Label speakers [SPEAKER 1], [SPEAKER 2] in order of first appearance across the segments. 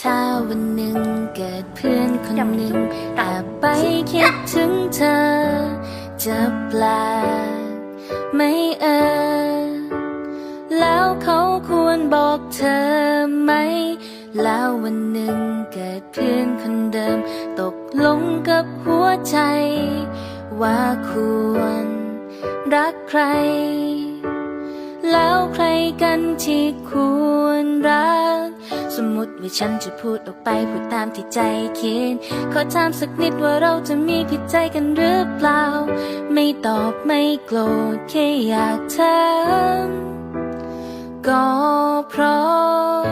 [SPEAKER 1] ถ้าวันหนึ่งเกิดเพื่อนคนหนึ่งแอบไปคิดถึงเธอ จะแปลกไหม่เออ แล้วเขาควรบอกเธอไหม แล้ววันหนึ่งเกิดเพื่อนคนเดิม ตกลงกับหัวใจ ว่าควรรักใคร แล้วใครกันที่ควรร สมมติว่าฉันจะพูดออกไปพูดตามที่ใจคิด ขอถามสักนิดว่าเราจะมีผิดใจกันหรือเปล่า ไม่ตอบไม่โกรธแค่อยากถามก็เพราะ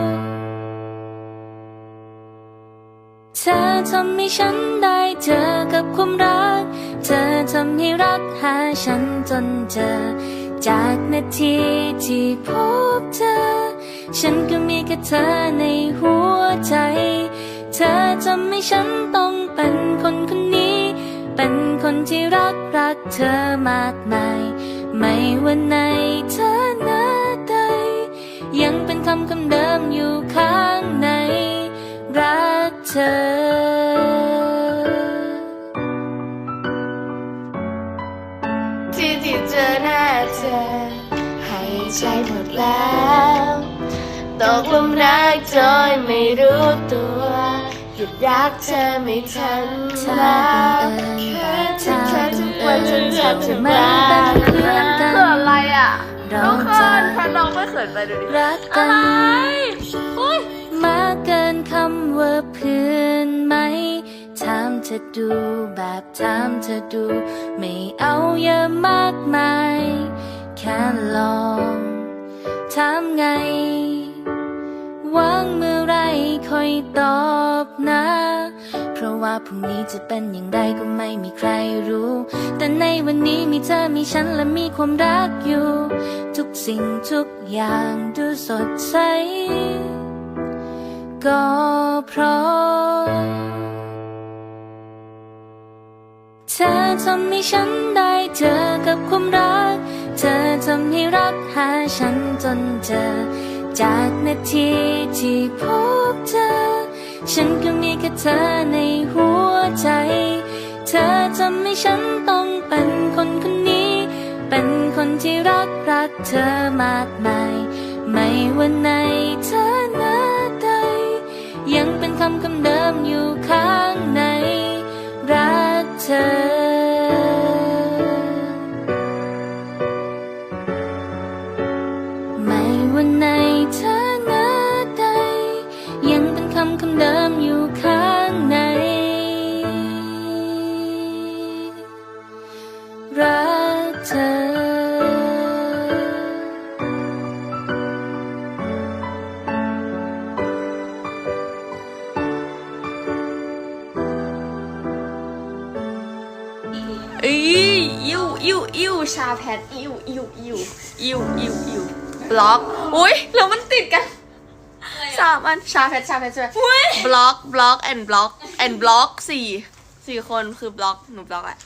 [SPEAKER 1] เธอทำให้ฉันได้เจอกับความรัก เธอทำให้รักหาฉันจนเจอ จากนาทีที่พบเธอ ฉันก็มีแค่เธอในหัวใจ เธอทำให้ฉันต้องเป็นคนคนนี้ เป็นคนที่รักรักเธอมากมาย ไม่ว่าในเธอหน้าใด ยังเป็นคำคำเดิมอยู่ข้างในรักเธอ
[SPEAKER 2] ที่ที่เจอหน้าเธอให้ใจหมดแล้ว ตกลุมรักโดยไม่รู้ตัวหยุดรักเธอไม่ทันแล้ว
[SPEAKER 1] บังเอิญ
[SPEAKER 2] แค่ถึงเธอทุกวันจนแทบจะ
[SPEAKER 1] ไม่
[SPEAKER 2] บ้า
[SPEAKER 1] เป็นเพื่อนกัน
[SPEAKER 2] เขินอะไรอะน้องเขิ
[SPEAKER 1] จะ
[SPEAKER 2] นถ้าน้องไม่เขินไปดูดิ
[SPEAKER 1] รักกั
[SPEAKER 2] อะไร
[SPEAKER 1] มากเกินคำว่าเพื่อนไหมถามเธอดูแบบถามเธอดู ไม่เอาเยอะมากมาย แค่ลองถามไง ค่ตอบนะ เพราะว่าพรุ่งนี้จะเป็นอย่างไรก็ไม่มีใครรู้ แต่ในวันนี้มีเธอมีฉันและมีความรักอยู่ ทุกสิ่งทุกอย่างดูสดใส ก็เพราะเธอทำให้ฉันได้เจอกับความรัก เธอทำให้รักหาฉันจนเจอ จากนาทีที่พบเธอ ฉันก็มีแค่เธอในหัวใจ เธอทำให้ฉันต้องเป็นคนคนนี้ เป็นคนที่รักรักเธอมากมาย ไม่ว่าในเธอหน้าใด ยังเป็นคำคำเดิมอยู่ข้างใน รักเธอ รักเธอ
[SPEAKER 2] ออิวอิวอิวชาแพทอิวอิวอิวอิวอิวอิวบล็อกอุ้ยแล้วมันติดกันสามอันชาแพทชาแพทใช่ไหมบล็อกบล็อกแอนบล็อกแอนบล็อกสี่สี่คนคือบล็อกหนูบล็อกแหละ